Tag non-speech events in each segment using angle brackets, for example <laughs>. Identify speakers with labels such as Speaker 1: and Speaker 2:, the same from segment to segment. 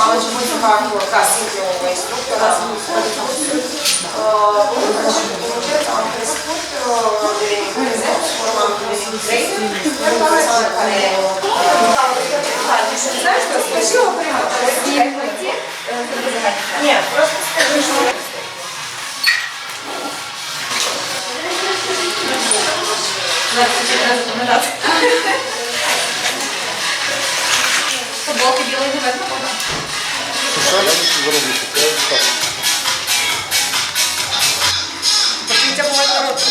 Speaker 1: Иванович будет как кассингового инструктора. Э, Он хочет получать инструктор Знаешь что, спасибо, прямо. Нет, просто скажи, что
Speaker 2: Футболки білої не видно.
Speaker 1: Вітя буває народ.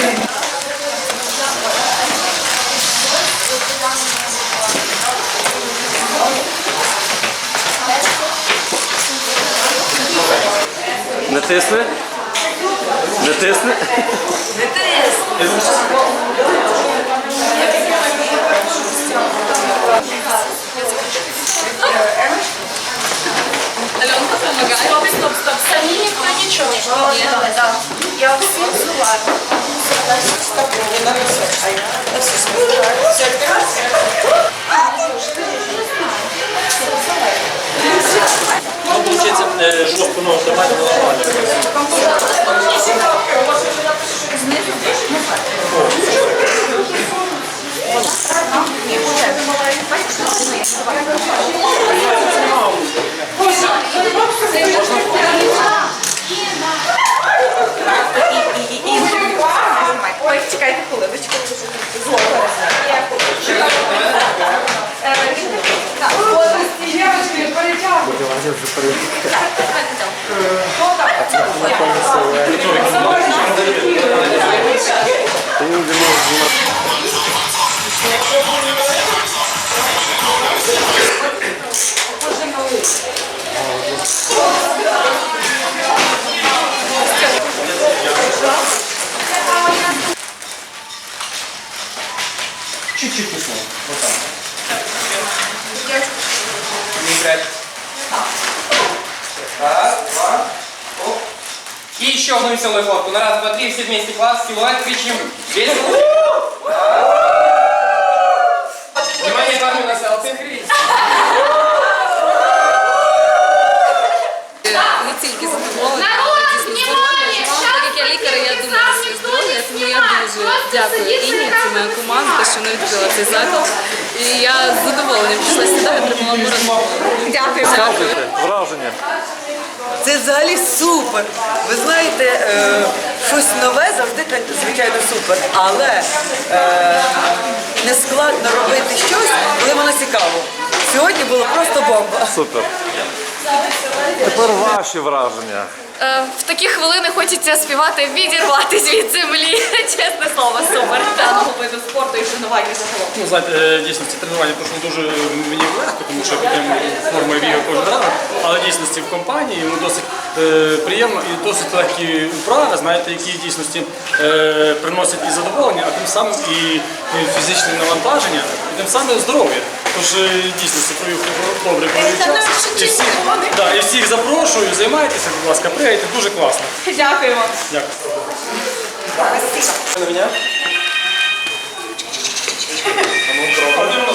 Speaker 3: Не Тисни. Не тисни.
Speaker 2: Альонка помогає. Стоп, стоп, стоп. Самі ніхто нічого. Ні, да.
Speaker 1: Я всім взяла.
Speaker 4: Ну, получается, э, жестко нож давать нормально.
Speaker 1: Полетят.
Speaker 4: Чуть-чуть вкусно. Вот так.
Speaker 5: Раз, два, оп. И еще одну веселую фотку. На раз, два, три, все вместе. Класс, силуэт, кричим. Весело. Внимание, парни, на селфи.
Speaker 2: Не тільки задоволена, але дійсно здоров'я. Так як я лікар, я думаю за своє здоров'я, тому я дуже дякую Інні, це моя команда, що вона відкрила цей заклад. І я з задоволенням пішла сюди, отримала марафон. Дякую.
Speaker 3: Сказуйте враження.
Speaker 6: Це взагалі супер. Ви знаєте, е, щось нове завжди, звичайно, супер. Але е, не складно робити щось, коли воно цікаво. Сьогодні було просто бомба.
Speaker 3: Супер. Тепер ваші враження.
Speaker 2: Е, В такі хвилини хочеться співати відірватися від землі. <laughs> Чесне слово, супер. Виду спорту і тренування загалом.
Speaker 4: Ну, знаєте, е, дійсно, це тренування пройшло дуже мені легко, тому що я потім формою бігав кожен ранок, але дійсності в компанії ну, досить е, приємно і досить легкі вправи, знаєте, які дійсності е, приносять і задоволення, а тим самим і, фізичне навантаження, і тим самим здоров'я. Тож е, дійсно це провів добре провів час. І всіх, да, і всіх запрошую, займайтеся, будь ласка, пригайте, дуже класно.
Speaker 2: Дякуємо.
Speaker 4: Дякую. На меня? Vamos,